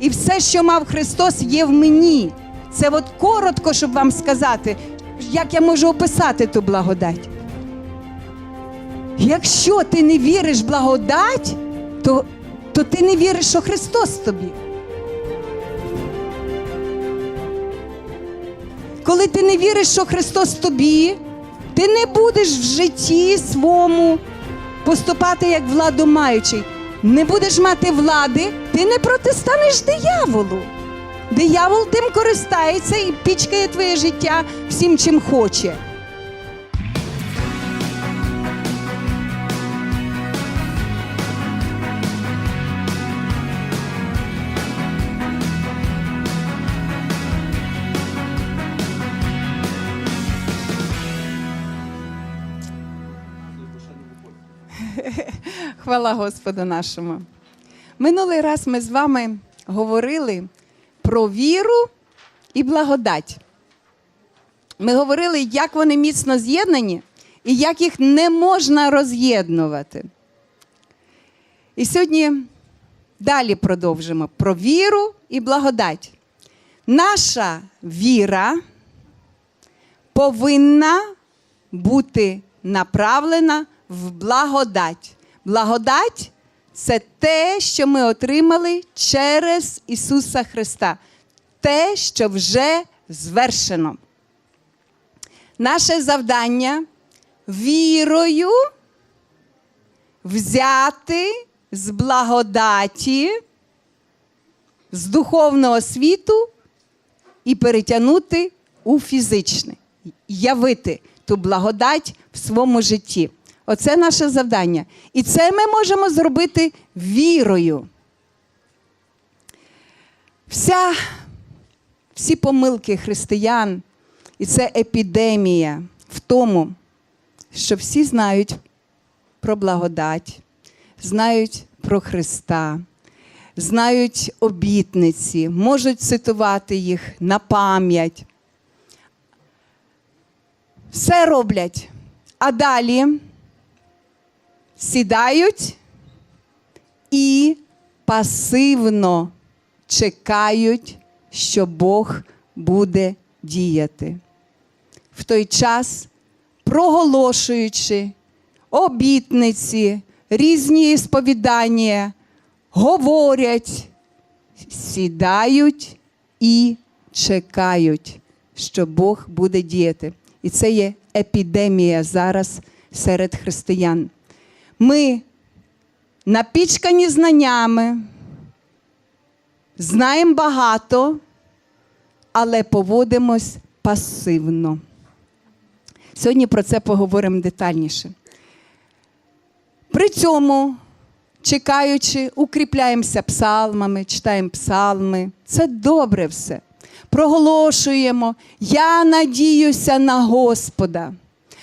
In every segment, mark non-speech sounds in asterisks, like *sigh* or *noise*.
І все, що мав Христос, є в мені. Це от коротко, щоб вам сказати, як я можу описати ту благодать. Якщо ти не віриш в благодать, то, то ти не віриш, що Христос тобі. Коли ти не віриш, що Христос тобі, ти не будеш в житті своєму поступати як владомаючий. Не будеш мати влади, ти не протистанеш дияволу. Диявол тим користається і пічкає твоє життя всім, чим хоче. Хвала Господу нашому. Минулий раз ми з вами говорили про віру і благодать. Ми говорили, як вони міцно з'єднані і як їх не можна роз'єднувати. І сьогодні далі продовжимо про віру і благодать. Наша віра повинна бути направлена в благодать. Благодать це те, що ми отримали через Ісуса Христа, те, що вже звершено. Наше завдання вірою взяти з благодаті, з духовного світу і перетягнути у фізичне, явити ту благодать в своєму житті. Оце наше завдання. І це ми можемо зробити вірою. Вся, всі помилки християн, і це епідемія в тому, що всі знають про благодать, знають про Христа, знають обітниці, можуть цитувати їх на пам'ять. Все роблять. А далі сідають і пасивно чекають, що Бог буде діяти. В той час, проголошуючи обітниці, різні сповідання, говорять, сідають і чекають, що Бог буде діяти. І це є епідемія зараз серед християн. Ми напічкані знаннями, знаємо багато, але поводимось пасивно. Сьогодні про це поговоримо детальніше. При цьому, чекаючи, укріпляємося псалмами, читаємо псалми. Це добре все. Проголошуємо, я надіюся на Господа.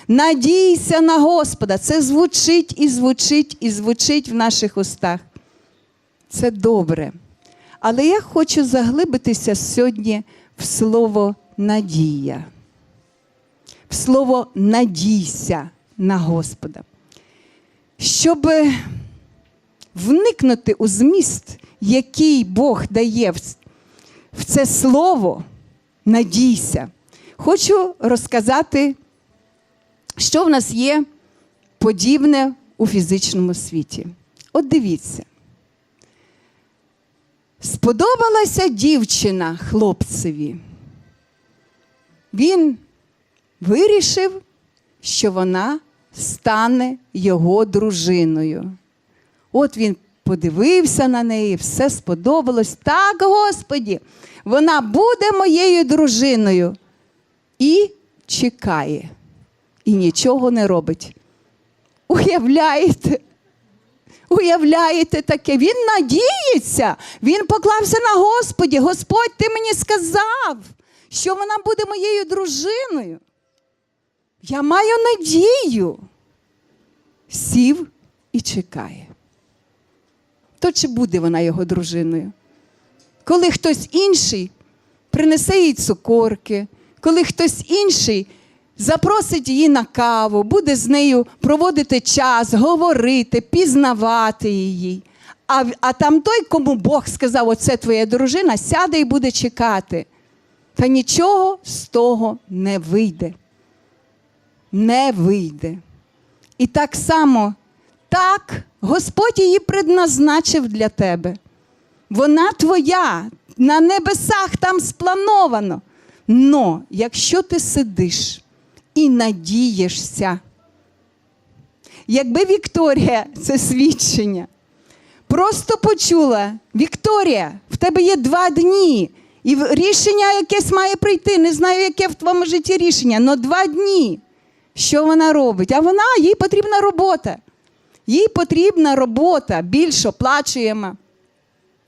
Надійся на Господа. Це звучить і звучить, і звучить в наших устах. Це добре. Але я хочу заглибитися сьогодні в слово надія, в слово надійся на Господа. Щоб вникнути у зміст, який Бог дає в це слово надійся, хочу розказати, що в нас є подібне у фізичному світі. От дивіться. Сподобалася дівчина хлопцеві. Він вирішив, що вона стане його дружиною. От він подивився на неї, все сподобалось. Так, Господі, вона буде моєю дружиною. І чекає, і нічого не робить. Уявляєте? Уявляєте таке? Він надіється, він поклався на Господі. Господь, ти мені сказав, що вона буде моєю дружиною. Я маю надію. Сів і чекає. То чи буде вона його дружиною? Коли хтось інший принесе їй цукорки, коли хтось інший запросить її на каву, буде з нею проводити час, говорити, пізнавати її. А, а там той, кому Бог сказав, оце твоя дружина, сяде і буде чекати. Та нічого з того не вийде. Не вийде. І так само, так, Господь її предназначив для тебе. Вона твоя, на небесах там сплановано. Но якщо ти сидиш і надієшся, якби Вікторія це свідчення, просто почула: Вікторія, в тебе є два дні, і рішення якесь має прийти. Не знаю, яке в твоєму житті рішення, але два дні. Що вона робить? А вона, їй потрібна робота. Їй потрібна робота, більш оплачуєма.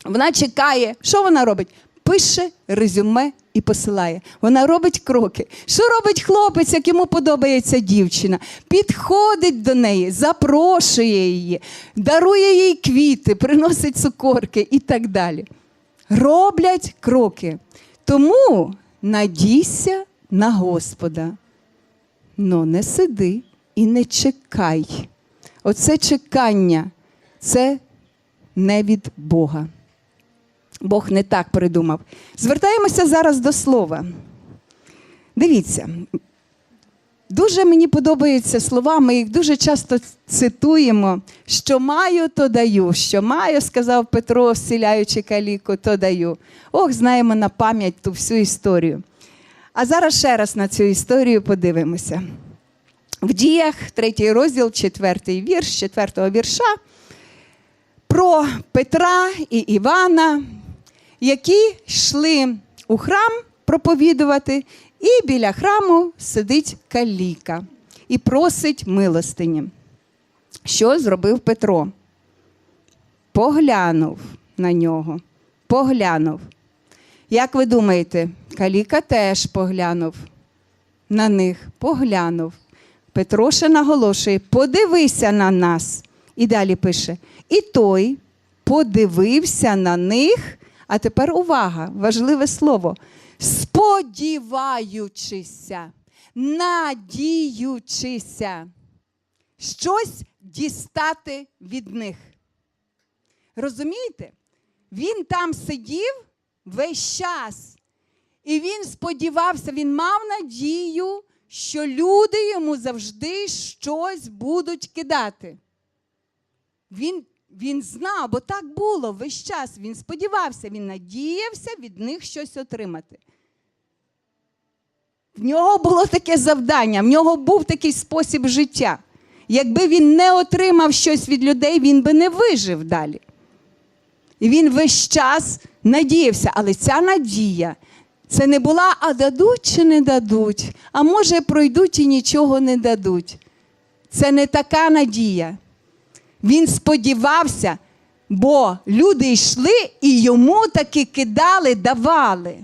Вона чекає, що вона робить? Пише резюме і посилає. Вона робить кроки. Що робить хлопець, як йому подобається дівчина? Підходить до неї, запрошує її, дарує їй квіти, приносить цукорки і так далі. Роблять кроки. Тому надійся на Господа. Ну, не сиди і не чекай. Оце чекання це не від Бога. Бог не так придумав. Звертаємося зараз до слова. Дивіться, дуже мені подобаються слова, ми їх дуже часто цитуємо. Що маю, то даю. Що маю, сказав Петро, зціляючи каліку, то даю. Ох, знаємо на пам'ять ту всю історію. А зараз ще раз на цю історію подивимося. В діях, третій розділ, четвертий вірш, четвертого вірша про Петра і Івана, які йшли у храм проповідувати, і біля храму сидить каліка і просить милостині. Що зробив Петро? Поглянув на нього. Поглянув. Як ви думаєте, Каліка теж поглянув на них, поглянув. Петро ще наголошує: подивися на нас. І далі пише: І той подивився на них. А тепер увага, важливе слово. Сподіваючися, надіючися, щось дістати від них. Розумієте? Він там сидів весь час. І він сподівався, він мав надію, що люди йому завжди щось будуть кидати. Він, він знав, бо так було весь час. Він сподівався, він надіявся від них щось отримати. В нього було таке завдання, в нього був такий спосіб життя. Якби він не отримав щось від людей, він би не вижив далі. І він весь час надіявся, але ця надія це не була, а дадуть чи не дадуть, а може пройдуть і нічого не дадуть. Це не така надія. Він сподівався, бо люди йшли і йому таки кидали, давали.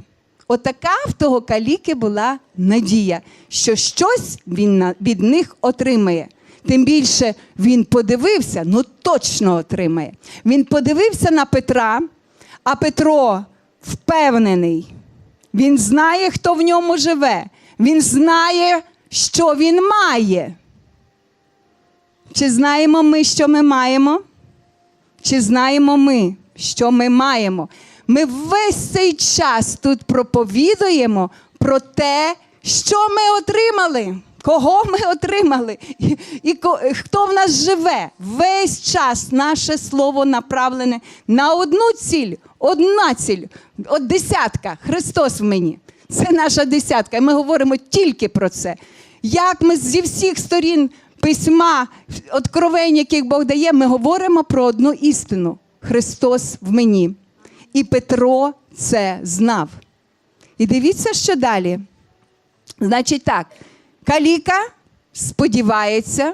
Отака в того каліки була надія, що щось він від них отримає. Тим більше він подивився, ну точно отримає. Він подивився на Петра, а Петро впевнений. Він знає, хто в ньому живе. Він знає, що він має. Чи знаємо ми, що ми маємо? Чи знаємо ми, що ми маємо? Ми весь цей час тут проповідуємо про те, що ми отримали, кого ми отримали, і, і хто в нас живе. Весь час наше слово направлене на одну ціль, одна ціль, от десятка. Христос в мені. Це наша десятка. І ми говоримо тільки про це. Як ми зі всіх сторін письма, откровень, яких Бог дає, ми говоримо про одну істину: Христос в мені. І Петро це знав. І дивіться, що далі. Значить так, Каліка сподівається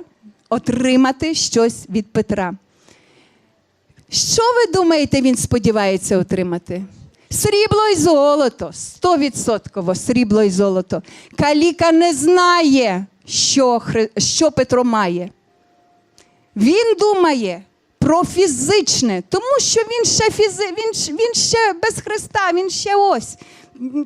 отримати щось від Петра. Що ви думаєте, він сподівається отримати? Срібло і золото, стовідсотково срібло і золото. Каліка не знає, що, Хри- що Петро має. Він думає про фізичне, тому що він ще фізи... він, він ще без Христа, він ще ось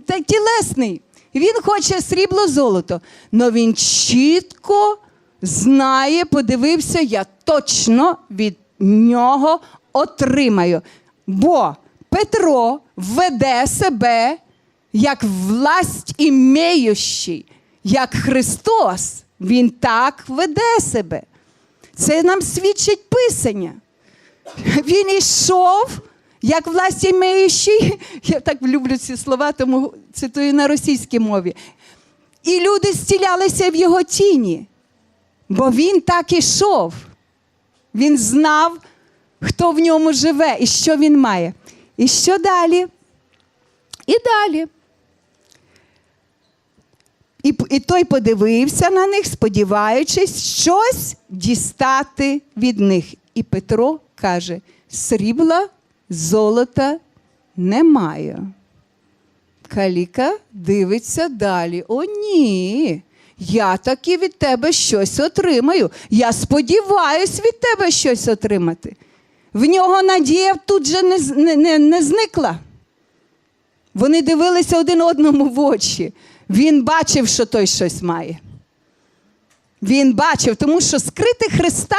та тілесний. Він хоче срібло золото. але він чітко знає, подивився, я точно від нього отримаю. Бо Петро веде себе як власть імеючий, як Христос. Він так веде себе. Це нам свідчить Писання. Він ішов, як власть імеючий. Я так люблю ці слова, тому цитую на російській мові. І люди стілялися в його тіні, бо він так ішов. Він знав, хто в ньому живе і що він має. І що далі? І далі. І, і той подивився на них, сподіваючись, щось дістати від них. І Петро каже: срібла, золота немає. Каліка дивиться далі. О, ні. Я таки від тебе щось отримаю. Я сподіваюсь від тебе щось отримати. В нього надія тут же не, не, не, не зникла. Вони дивилися один одному в очі. Він бачив, що той щось має. Він бачив, тому що скрити Христа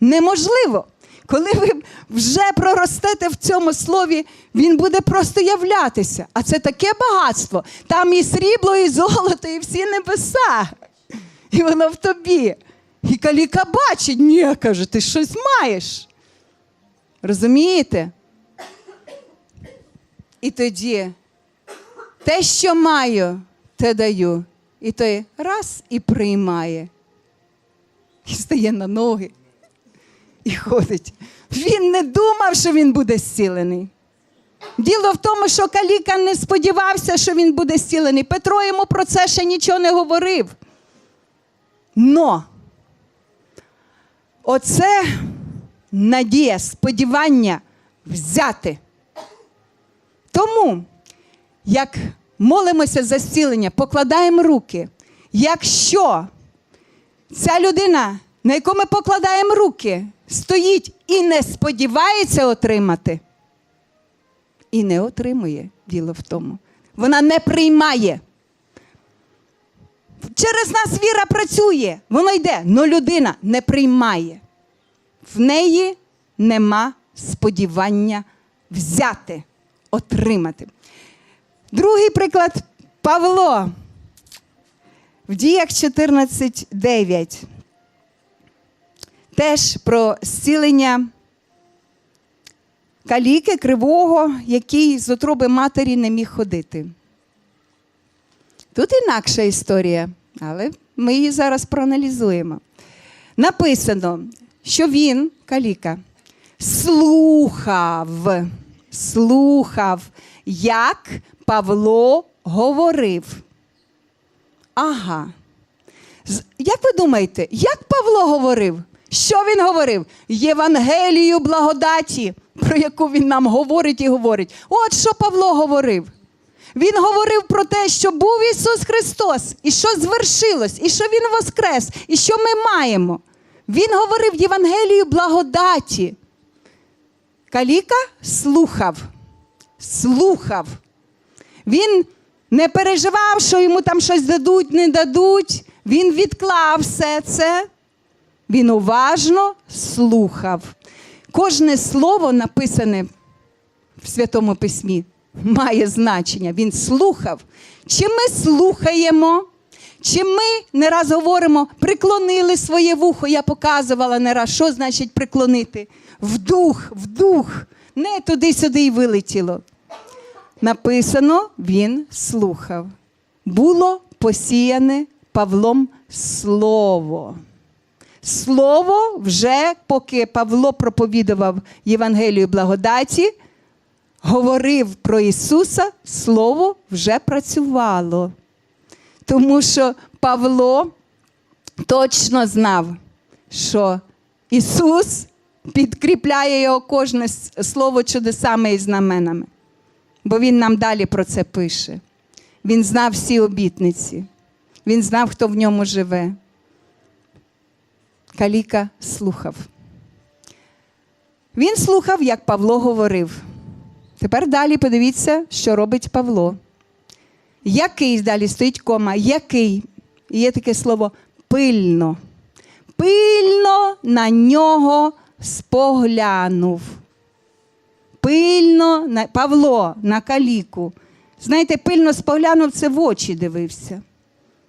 неможливо. Коли ви вже проростете в цьому слові, він буде просто являтися. А це таке багатство. Там і срібло, і золото, і всі небеса. І воно в тобі. І каліка бачить, ні, каже, ти щось маєш. Розумієте? І тоді те, що маю, те даю. І той раз і приймає. І стає на ноги і ходить. Він не думав, що він буде зцілений. Діло в тому, що Каліка не сподівався, що він буде зцілений. Петро йому про це ще нічого не говорив. Но оце надія, сподівання взяти. Тому, як молимося за зцілення, покладаємо руки. Якщо ця людина, на яку ми покладаємо руки, стоїть і не сподівається отримати, і не отримує діло в тому. Вона не приймає. Через нас віра працює, воно йде, але людина не приймає. В неї нема сподівання взяти, отримати. Другий приклад Павло. В діях 14.9. Теж про зцілення каліки кривого, який з утроби матері не міг ходити. Тут інакша історія, але ми її зараз проаналізуємо. Написано, що він, каліка, слухав, слухав, як Павло говорив. Ага. Як ви думаєте, як Павло говорив? Що він говорив? Євангелію благодаті, про яку він нам говорить і говорить. От що Павло говорив. Він говорив про те, що був Ісус Христос, і що звершилось, і що Він воскрес, і що ми маємо. Він говорив Євангелію благодаті. Каліка слухав, слухав. Він не переживав, що йому там щось дадуть, не дадуть. Він відклав все це. Він уважно слухав. Кожне слово написане в Святому Письмі має значення. Він слухав. Чи ми слухаємо? Чи ми не раз говоримо, приклонили своє вухо? Я показувала не раз, що значить приклонити. Вдух, вдух. Не туди-сюди й вилетіло. Написано, він слухав. Було посіяне Павлом слово. Слово вже, поки Павло проповідував Євангелію благодаті, говорив про Ісуса, Слово вже працювало. Тому що Павло точно знав, що Ісус підкріпляє його кожне слово чудесами і знаменами. Бо Він нам далі про це пише. Він знав всі обітниці, він знав, хто в ньому живе. Каліка слухав. Він слухав, як Павло говорив. Тепер далі подивіться, що робить Павло. Який далі стоїть кома? Який? І Є таке слово пильно. Пильно на нього споглянув. Пильно Павло на каліку. Знаєте, пильно споглянув це в очі дивився.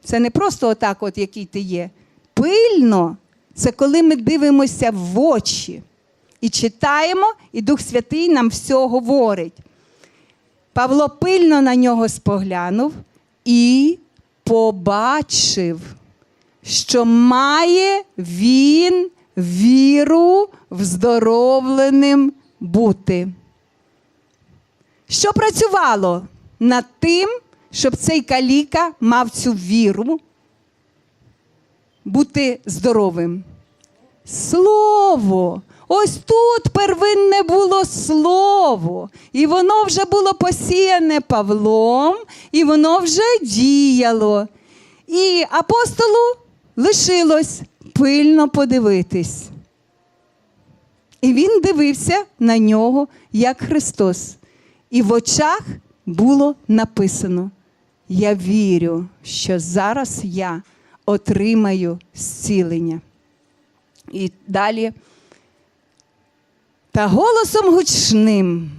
Це не просто отак, от який ти є. Пильно це коли ми дивимося в очі і читаємо, і Дух Святий нам все говорить. Павло пильно на нього споглянув і побачив, що має він віру вздоровленим бути. Що працювало над тим, щоб цей каліка мав цю віру бути здоровим? Слово. Ось тут первинне було слово, і воно вже було посіяне Павлом, і воно вже діяло. І апостолу лишилось пильно подивитись. І він дивився на нього, як Христос. І в очах було написано: Я вірю, що зараз я отримаю зцілення. І далі. Та голосом гучним,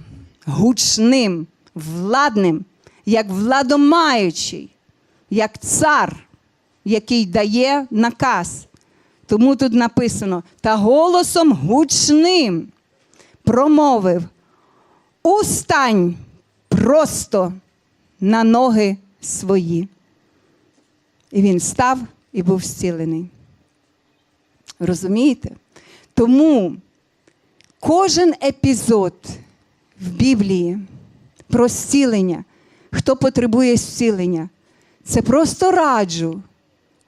гучним, владним, як владомаючий, як цар, який дає наказ. Тому тут написано: та голосом гучним промовив: Устань просто на ноги свої. І він став і був зцілений. Розумієте? Тому кожен епізод в Біблії про зцілення, хто потребує зцілення, це просто раджу.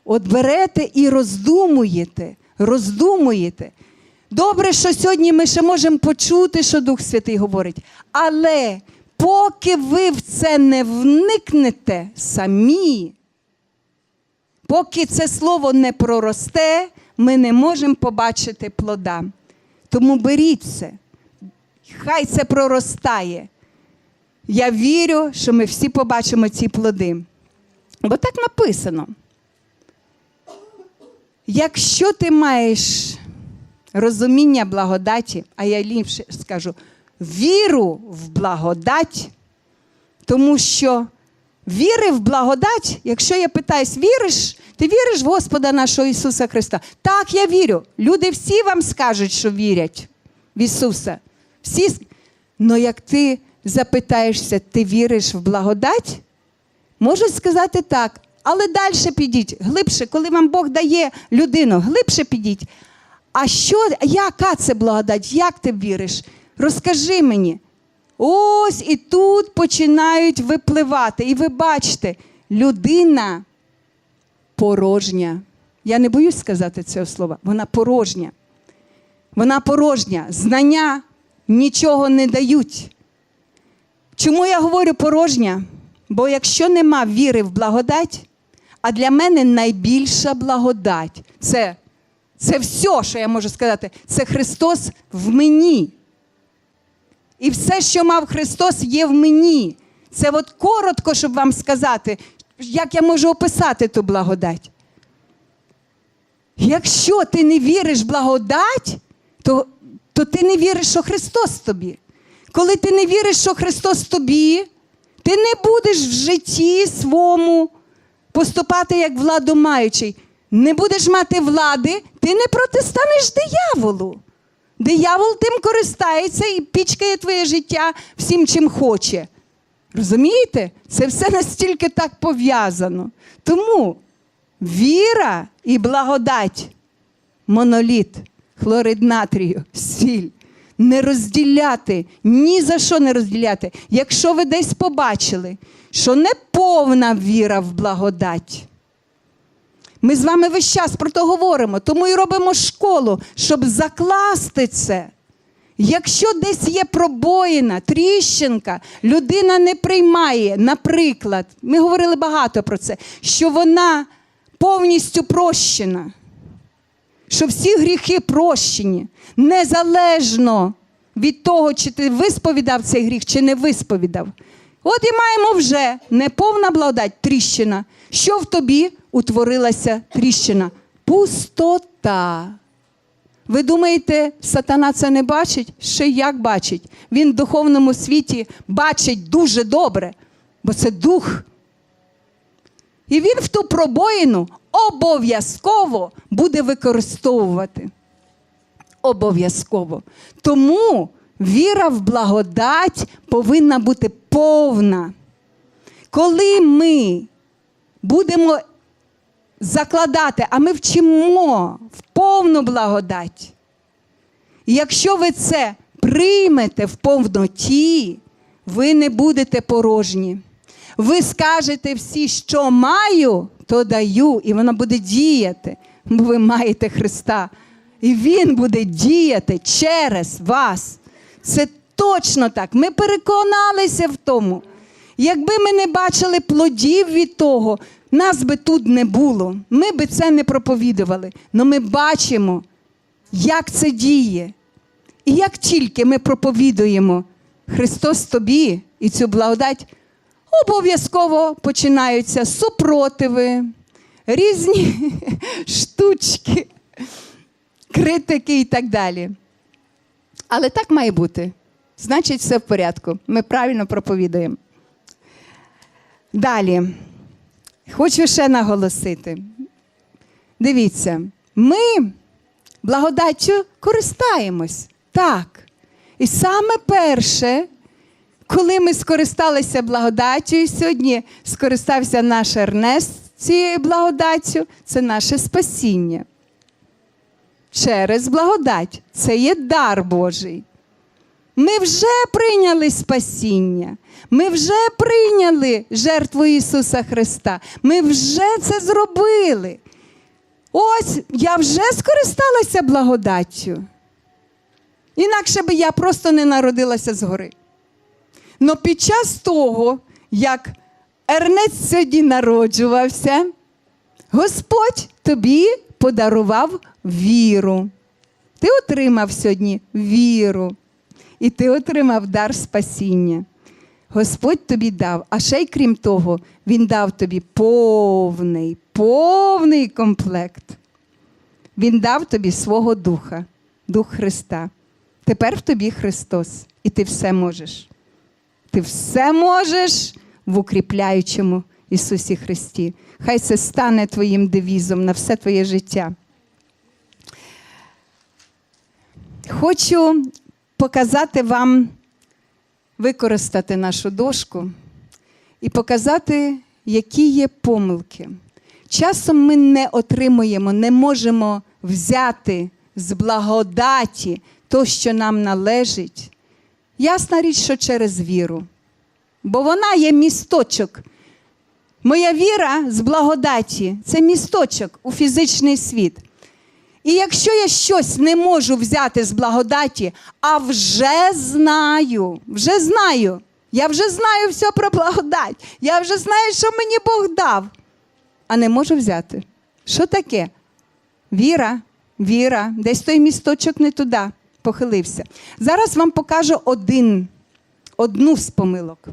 От берете і роздумуєте, роздумуєте. Добре, що сьогодні ми ще можемо почути, що Дух Святий говорить. Але поки ви в це не вникнете самі, поки це слово не проросте, ми не можемо побачити плода. Тому беріть це. Хай це проростає. Я вірю, що ми всі побачимо ці плоди. Бо так написано. Якщо ти маєш розуміння благодаті, а я ліпше скажу, віру в благодать, тому що віри в благодать, якщо я питаюсь, віриш, ти віриш в Господа нашого Ісуса Христа? Так, я вірю. Люди всі вам скажуть, що вірять в Ісуса. Всі. Но як ти запитаєшся, ти віриш в благодать? Можуть сказати так, але далі підіть, глибше, коли вам Бог дає людину, глибше підіть. А що, яка це благодать? Як ти віриш? Розкажи мені. Ось і тут починають випливати. І ви бачите, людина порожня. Я не боюсь сказати цього слова. Вона порожня. Вона порожня. Знання нічого не дають. Чому я говорю порожня? Бо якщо нема віри в благодать, а для мене найбільша благодать це, це все, що я можу сказати, це Христос в мені. І все, що мав Христос, є в мені. Це от коротко, щоб вам сказати, як я можу описати ту благодать. Якщо ти не віриш в благодать, то, то ти не віриш, що Христос тобі. Коли ти не віриш, що Христос тобі, ти не будеш в житті своєму поступати як владомаючий. Не будеш мати влади, ти не протистанеш дияволу. Диявол тим користається і пічкає твоє життя всім, чим хоче. Розумієте? Це все настільки так пов'язано. Тому віра і благодать, моноліт, хлорид натрію, сіль. Не розділяти, ні за що не розділяти. Якщо ви десь побачили, що не повна віра в благодать. Ми з вами весь час про то говоримо, тому і робимо школу, щоб закласти це. Якщо десь є пробоїна, тріщинка, людина не приймає, наприклад, ми говорили багато про це, що вона повністю прощена, що всі гріхи прощені, незалежно від того, чи ти висповідав цей гріх, чи не висповідав. От і маємо вже неповна благодать, тріщина. Що в тобі утворилася тріщина? Пустота. Ви думаєте, сатана це не бачить? Ще як бачить. Він в духовному світі бачить дуже добре, бо це дух. І він в ту пробоїну обов'язково буде використовувати. Обов'язково. Тому віра в благодать повинна бути повна. Коли ми будемо закладати, а ми вчимо в повну благодать. І якщо ви це приймете в повноті, ви не будете порожні. Ви скажете всі, що маю, то даю, і воно буде діяти, бо ви маєте Христа. І Він буде діяти через вас. Це точно так. Ми переконалися в тому. Якби ми не бачили плодів від того, нас би тут не було. Ми би це не проповідували. Але ми бачимо, як це діє. І як тільки ми проповідуємо Христос тобі і цю благодать, обов'язково починаються супротиви, різні *laughs* штучки, критики і так далі. Але так має бути. Значить, все в порядку. Ми правильно проповідуємо. Далі. Хочу ще наголосити. Дивіться, ми благодаттю користаємось. Так. І саме перше, коли ми скористалися благодаттю, сьогодні скористався наш Ернест цією благодаттю, це наше спасіння. Через благодать. Це є дар Божий. Ми вже прийняли спасіння. Ми вже прийняли жертву Ісуса Христа. Ми вже це зробили. Ось я вже скористалася благодаттю. Інакше би я просто не народилася згори. Но під час того, як Ернець сьогодні народжувався, Господь тобі подарував віру. Ти отримав сьогодні віру. І ти отримав дар спасіння. Господь тобі дав, а ще й крім того, Він дав тобі повний, повний комплект. Він дав тобі свого Духа, Дух Христа. Тепер в тобі Христос, і ти все можеш. Ти все можеш в укріпляючому Ісусі Христі. Хай це стане твоїм девізом на все твоє життя. Хочу показати вам, використати нашу дошку і показати, які є помилки. Часом ми не отримуємо, не можемо взяти з благодаті то, що нам належить. Ясна річ, що через віру. Бо вона є місточок. Моя віра з благодаті це місточок у фізичний світ. І якщо я щось не можу взяти з благодаті, а вже знаю, вже знаю, я вже знаю все про благодать, я вже знаю, що мені Бог дав, а не можу взяти. Що таке? Віра, віра, десь той місточок не туди похилився. Зараз вам покажу один, одну з помилок.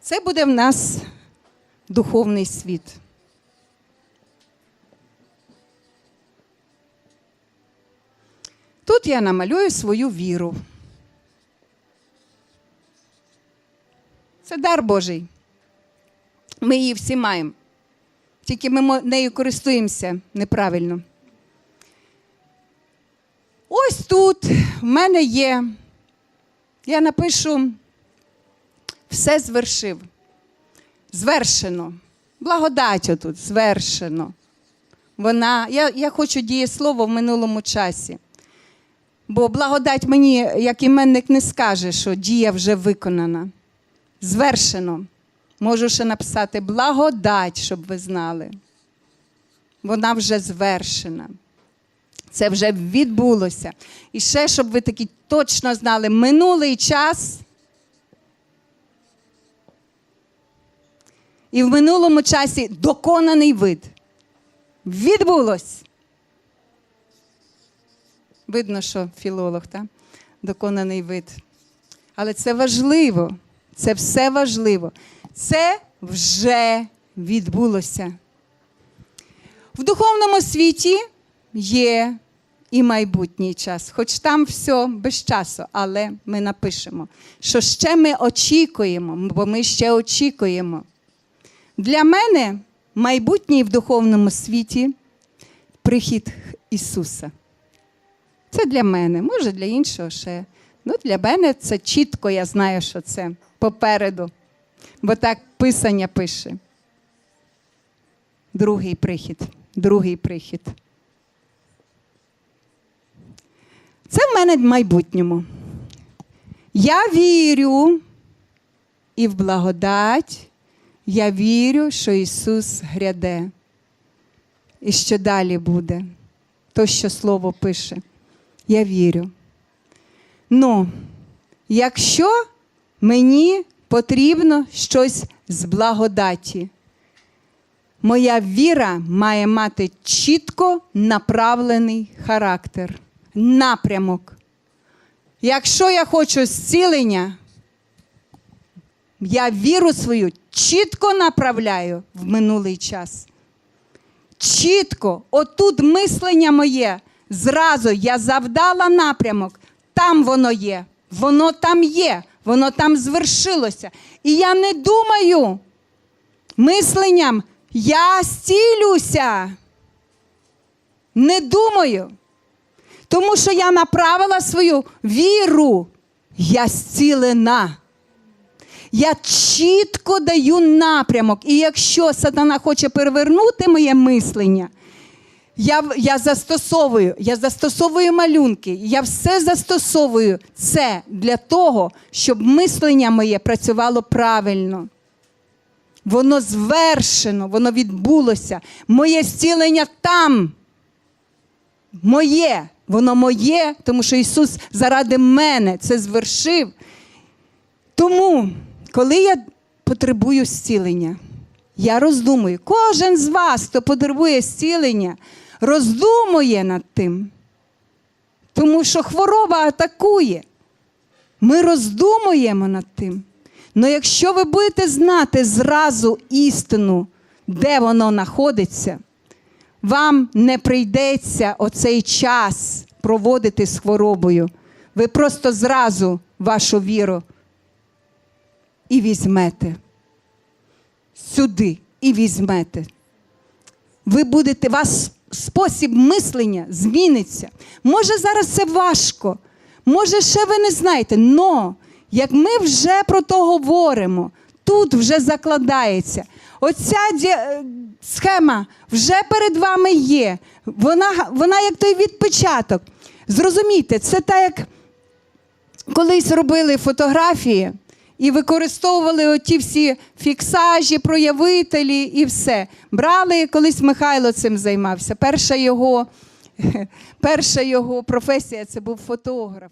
Це буде в нас духовний світ. Тут я намалюю свою віру. Це дар Божий. Ми її всі маємо. Тільки ми нею користуємося неправильно. Ось тут в мене є. Я напишу все звершив. Звершено. Благодать отут, звершено. Вона, я, я хочу дієслово в минулому часі. Бо благодать мені, як іменник, не скаже, що дія вже виконана. Звершено. Можу ще написати благодать, щоб ви знали. Вона вже звершена. Це вже відбулося. І ще, щоб ви такі точно знали, минулий час. І в минулому часі доконаний вид. Відбулось. Видно, що філолог, так? доконаний вид. Але це важливо. Це все важливо. Це вже відбулося. В духовному світі є і майбутній час, хоч там все без часу, але ми напишемо, що ще ми очікуємо, бо ми ще очікуємо. Для мене майбутній в духовному світі прихід Ісуса. Це для мене, може для іншого ще. Ну, для мене це чітко, я знаю, що це попереду. Бо так Писання пише. Другий прихід. Другий прихід. Це в мене в майбутньому. Я вірю і в благодать. Я вірю, що Ісус гряде. І що далі буде. То, що Слово пише. Я вірю. Ну, якщо мені потрібно щось з благодаті, моя віра має мати чітко направлений характер, напрямок. Якщо я хочу зцілення, я віру свою чітко направляю в минулий час. Чітко, отут мислення моє, зразу я завдала напрямок, там воно є, воно там є, воно там звершилося. І я не думаю мисленням, я зцілюся. Не думаю. Тому що я направила свою віру, я зцілена. Я чітко даю напрямок. І якщо сатана хоче перевернути моє мислення, я, я застосовую, я застосовую малюнки, я все застосовую це для того, щоб мислення моє працювало правильно. Воно звершено, воно відбулося. Моє зцілення там. Моє, воно моє, тому що Ісус заради мене це звершив. Тому, коли я потребую зцілення, я роздумую. Кожен з вас, хто потребує зцілення, роздумує над тим. Тому що хвороба атакує. Ми роздумуємо над тим. Але якщо ви будете знати зразу істину, де воно знаходиться, вам не прийдеться оцей час проводити з хворобою. Ви просто зразу вашу віру і візьмете сюди і візьмете. Ви будете, вас спосіб мислення зміниться. Може, зараз це важко, може, ще ви не знаєте, но як ми вже про то говоримо, тут вже закладається. Оця схема вже перед вами є. Вона, вона як той відпечаток. Зрозумійте, це так, як колись робили фотографії і використовували оті всі фіксажі, проявителі і все. Брали, колись Михайло цим займався. Перша його, *laughs* перша його професія це був фотограф.